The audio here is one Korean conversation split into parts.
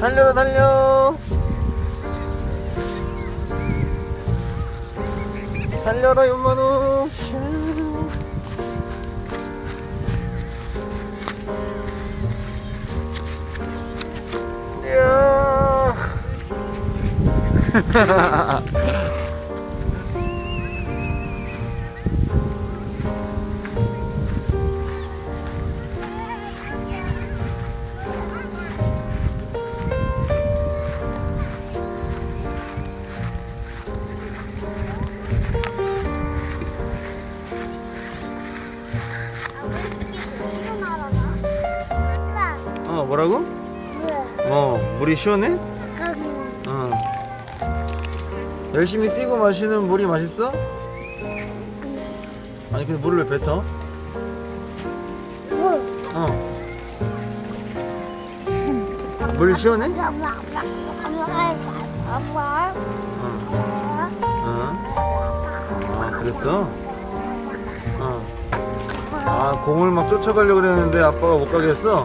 달려라 달려. 달려라 연만우. 이야 어 뭐라고? 어 물이 시원해? 어 열심히 뛰고 마시는 물이 맛있어? 아니 근데 물을 왜 뱉어? 어. 물 시원해? 어. 어. 아, 그랬어? 어. 아, 공을 막 쫓아가려고 그랬는데 아빠가 못 가게 했어?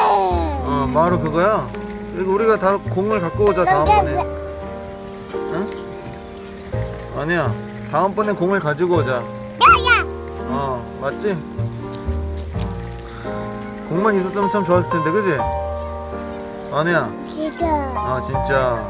어, 바로 그거야? 그리고 우리가 다 공을 갖고 오자, 다음번에. 응? 아니야. 다음번에 공을 가지고 오자. 어, 맞지? 공만 있었으면 참 좋았을 텐데, 그지? 아니야. 아, 진짜.